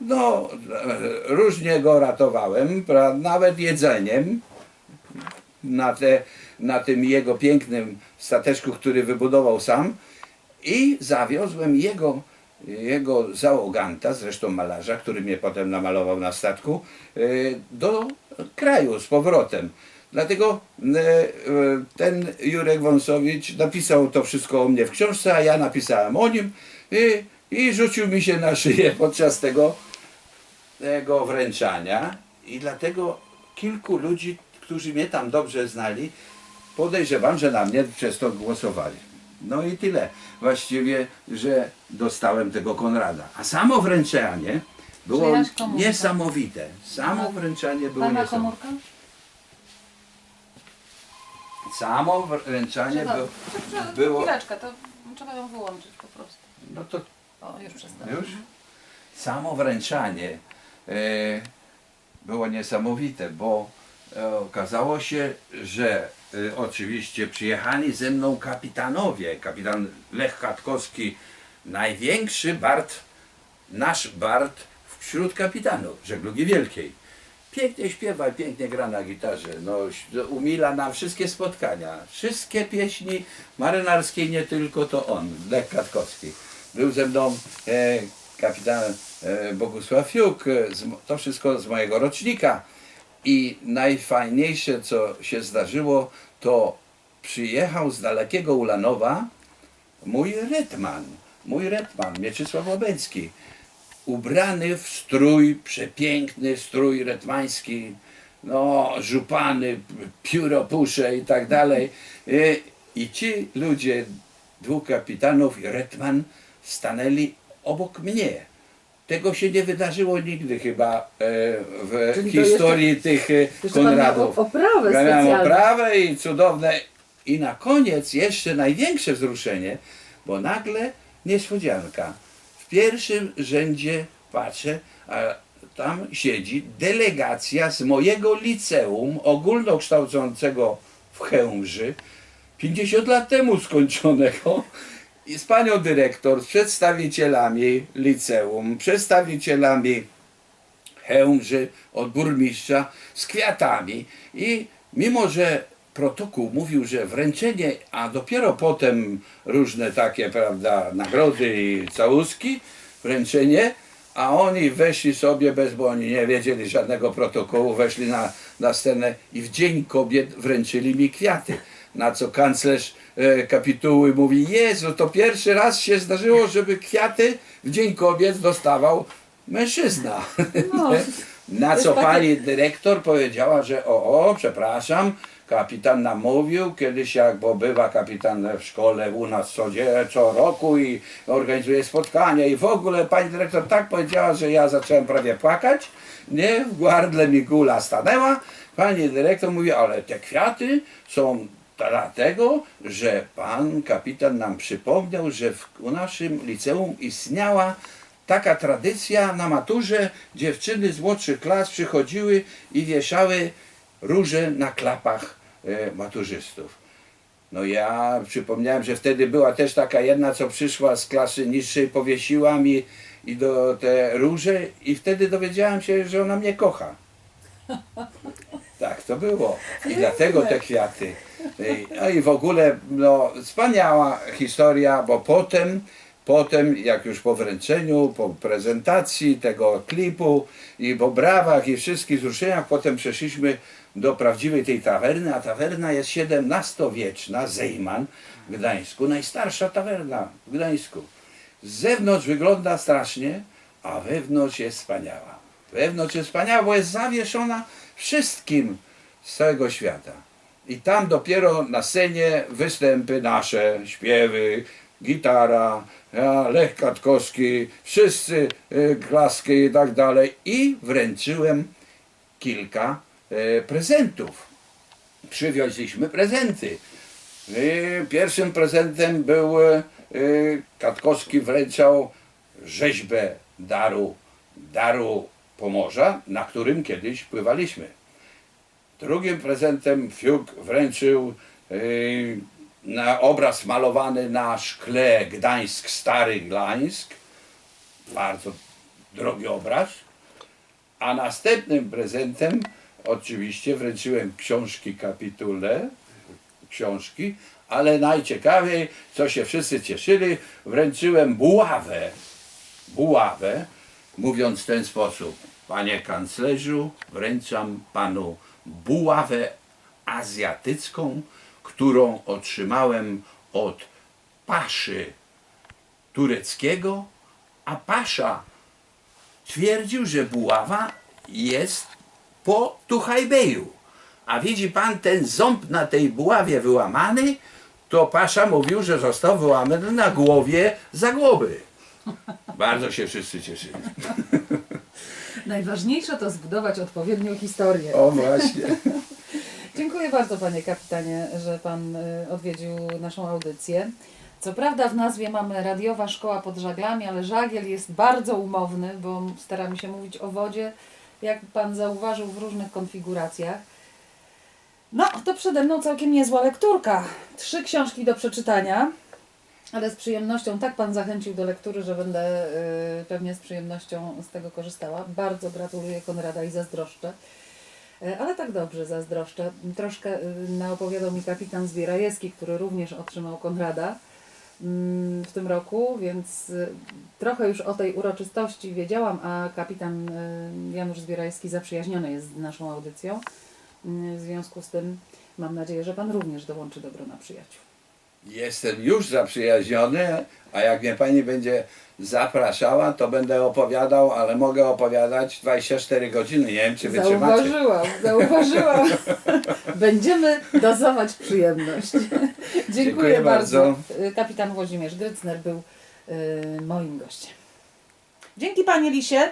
No, różnie go ratowałem, nawet jedzeniem. Na, te, na tym jego pięknym stateczku, który wybudował sam. I zawiozłem jego, jego załoganta, zresztą malarza, który mnie potem namalował na statku, e, do kraju z powrotem. Dlatego e, e, ten Jurek Wąsowicz napisał to wszystko o mnie w książce, a ja napisałem o nim. I, i rzucił mi się na szyję podczas tego, tego wręczania. I dlatego kilku ludzi, którzy mnie tam dobrze znali, podejrzewam, że na mnie przez to głosowali. No i tyle. Właściwie, że dostałem tego Konrada. A samo wręczanie było Czyjaś komórka? niesamowite. Samo wręczanie było Pana niesamowite. komórka? Samo wręczanie Trzeba, było, było- Chwileczkę, to trzeba ją wyłączyć po prostu. no to O, już przestało. Już? Samo wręczanie e, było niesamowite, bo e, okazało się, że e, oczywiście przyjechali ze mną kapitanowie. Kapitan Lech Katkowski, największy bart, nasz bart wśród kapitanów żeglugi wielkiej. Pięknie śpiewa, pięknie gra na gitarze. No, umila nam wszystkie spotkania. Wszystkie pieśni marynarskie, nie tylko to on, Lech Katkowski. Był ze mną e, kapitan e, Bogusław Fiuk, e, z, to wszystko z mojego rocznika. I najfajniejsze, co się zdarzyło, to przyjechał z dalekiego Ulanowa mój retman, mój retman, Mieczysław Łabęcki ubrany w strój, przepiękny strój retmański, no, żupany, pióropusze i tak dalej. I, I ci ludzie, dwóch kapitanów i retman stanęli obok mnie. Tego się nie wydarzyło nigdy chyba e, w Czyli to historii tych e, Jeszcze pan Konradów. miał oprawę Ja miałem specjalną. oprawę i cudowne. I na koniec jeszcze największe wzruszenie, bo nagle niespodzianka. W pierwszym rzędzie patrzę, a tam siedzi delegacja z mojego liceum ogólnokształcącego w Chełmży, 50 lat temu skończonego, z panią dyrektor, z przedstawicielami liceum, przedstawicielami Chełmży od burmistrza z kwiatami i mimo, że protokół mówił, że wręczenie, a dopiero potem różne takie, prawda, nagrody i całuski, wręczenie, a oni weszli sobie bez, bo oni nie wiedzieli żadnego protokołu, weszli na, na scenę i w Dzień Kobiet wręczyli mi kwiaty. Na co kanclerz e, kapituły mówi, Jezu, to pierwszy raz się zdarzyło, żeby kwiaty w Dzień Kobiet dostawał mężczyzna. No. Na co pani dyrektor powiedziała, że o, o, przepraszam, kapitan nam mówił kiedyś, jak, bo bywa kapitan w szkole u nas co, co roku i organizuje spotkania i w ogóle pani dyrektor tak powiedziała, że ja zacząłem prawie płakać, nie, w gardle mi gula stanęła, pani dyrektor mówi, ale te kwiaty są dlatego, że pan kapitan nam przypomniał, że w, u naszym liceum istniała taka tradycja na maturze dziewczyny z młodszych klas przychodziły i wieszały róże na klapach e, maturzystów. No ja przypomniałem, że wtedy była też taka jedna, co przyszła z klasy niższej, powiesiła mi i do te róże i wtedy dowiedziałem się, że ona mnie kocha. To było. I dlatego te kwiaty. No i w ogóle no, wspaniała historia, bo potem, potem jak już po wręczeniu, po prezentacji tego klipu i po brawach i wszystkich wzruszeniach, potem przeszliśmy do prawdziwej tej tawerny, a tawerna jest XVII-wieczna, Zejman w Gdańsku, najstarsza tawerna w Gdańsku. Z zewnątrz wygląda strasznie, a wewnątrz jest wspaniała. Wewnątrz jest wspaniała, bo jest zawieszona wszystkim z całego świata. I tam dopiero na scenie występy nasze, śpiewy, gitara, Lech Katkowski, wszyscy y, klaski i tak dalej. I wręczyłem kilka y, prezentów. Przywieźliśmy prezenty. I pierwszym prezentem był y, Katkowski wręczał rzeźbę daru, daru Pomorza, na którym kiedyś pływaliśmy. Drugim prezentem Fiuk wręczył y, na obraz malowany na szkle Gdańsk, Stary Gdańsk. Bardzo drogi obraz. A następnym prezentem oczywiście wręczyłem książki kapitule, książki, ale najciekawiej, co się wszyscy cieszyli, wręczyłem buławę. Buławę, mówiąc w ten sposób, panie kanclerzu, wręczam panu buławę azjatycką, którą otrzymałem od paszy tureckiego, a pasza twierdził, że buława jest po Tuchajbeju. A widzi pan ten ząb na tej buławie wyłamany, to pasza mówił, że został wyłamany na głowie zagłoby. Bardzo się wszyscy cieszyli. Najważniejsze to zbudować odpowiednią historię. O właśnie. Dziękuję bardzo panie kapitanie, że pan y, odwiedził naszą audycję. Co prawda w nazwie mamy Radiowa Szkoła pod Żaglami, ale żagiel jest bardzo umowny, bo staramy się mówić o wodzie, jak pan zauważył w różnych konfiguracjach. No, to przede mną całkiem niezła lekturka. Trzy książki do przeczytania, ale z przyjemnością tak pan zachęcił do lektury, że będę y, pewnie z przyjemnością z tego korzystała. Bardzo gratuluję Konrada i zazdroszczę. E, Ale tak dobrze, zazdroszczę. Troszkę y, naopowiadał mi kapitan Zwierajewski, który również otrzymał Konrada mm, w tym roku, więc y, trochę już o tej uroczystości wiedziałam, a kapitan y, Janusz Zwierajewski zaprzyjaźniony jest z naszą audycją. W związku z tym mam nadzieję, że Pan również dołączy do grona przyjaciół. Jestem już zaprzyjaźniony, a jak mnie pani będzie zapraszała, to będę opowiadał, ale mogę opowiadać 24 godziny. Nie wiem, czy wytrzymacie. Zauważyłam, zauważyłam. Będziemy dozować przyjemność. Dziękuję, Dziękuję bardzo. bardzo. Kapitan Włodzimierz Grycner był y, moim gościem. Dzięki Panie Lisie.